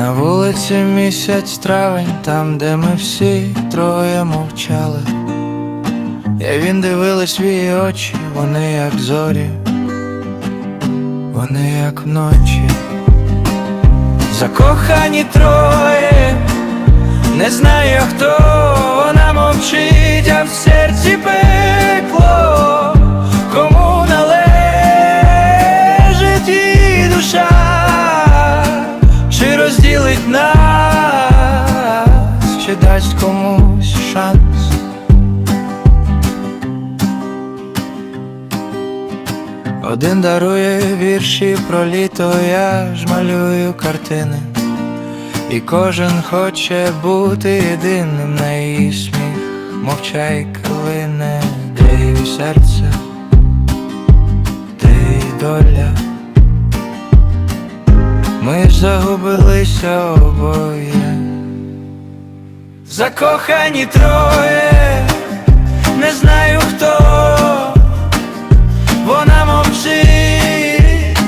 Сміється місяць травень, там, де ми всі троє мовчали. Я він дивилась свої очі, вони як зорі, вони як вночі. Закохані троє, дасть комусь шанс. Один дарує вірші про літо, я ж малюю картини. І кожен хоче бути єдиним на її сміх, мовчайка лине, де її серце, де її доля. Ми загубилися обоє. Закохані троє, не знаю хто, вона мовчить,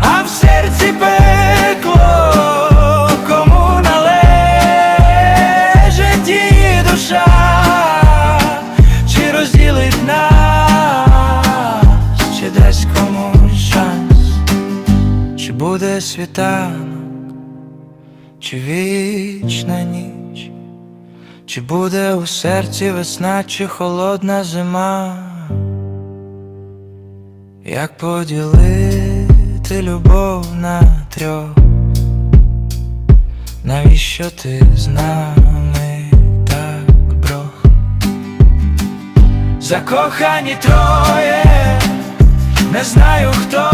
а в серці пекло, кому належить її душа, чи розділить нас, чи дасть комусь шанс, чи буде світанок, чи вічна ніч, чи буде у серці весна, чи холодна зима. Як поділити любов на трьох? Навіщо ти з нами так брох? Закохані троє, не знаю хто,